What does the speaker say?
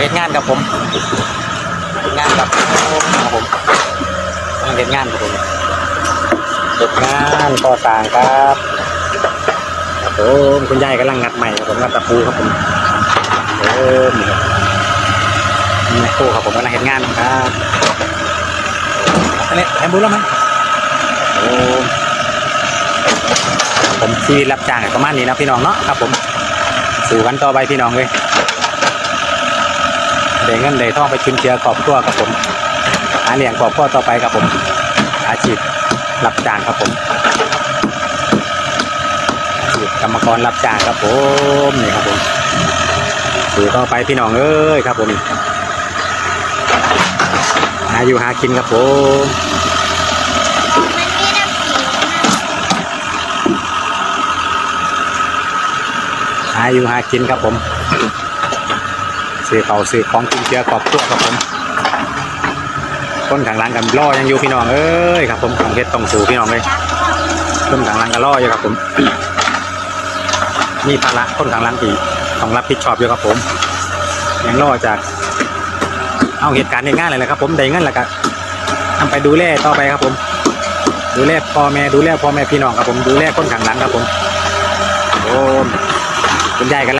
เฮ็ดงานกับผมเฮ็ดงานกับครับผมกำลังเฮ็ดงานครับผมเฮ็ดงานก่อสร้างครับครับผมคุณยายกำลังงัดใหม่ครับผมงัดตะปูครับผมเริ่มนี่ครับนี่แม่ครูครับผมกำลังเฮ็ดงานครับอันนี้แอมบูแล้วมั้ยโอ้ครับผมชีวิตรับจ้างก็ประมาณนี้นะพี่น้องเนาะครับผมสู่กันต่อไปพี่น้องเลย ได้เงินได้ทองไปชุนเจือครอบครัวครับผมหาเลี้ยงครอบครัวต่อไปครับผม อาชีพรับจ้างครับผมอาชีพกรรมกรรับจ้างครับผมนี่ครับผมสู่ต่อไปพี่น้องเอ้ยครับผมหาอยู่หากินครับผมหาอยู่หากินครับผม ซื้อเขาวซื้อของกินเจือครอบครัวครับผมคนข้างหลังกันรอยังอยู่พี่น้องเอ้ยครับผมของเพชรต้องสู่พี่น้องเลยคนข้างหลังก็รออยู่ครับผมมีภาระคนข้างหลังที่ต้องรับผิดชอบอยู่ครับผมยังรอจาก เอาเหตุการณ์ในงานเลยนะครับ ผมได้เงินแล้วก็ทำไปดูแลต่อไปครับผม ดูแลพ่อแม่ดูแลพ่อแม่พี่น้องครับผมดูแลคนข้างหลังครับผมโอ้คุณยายกัน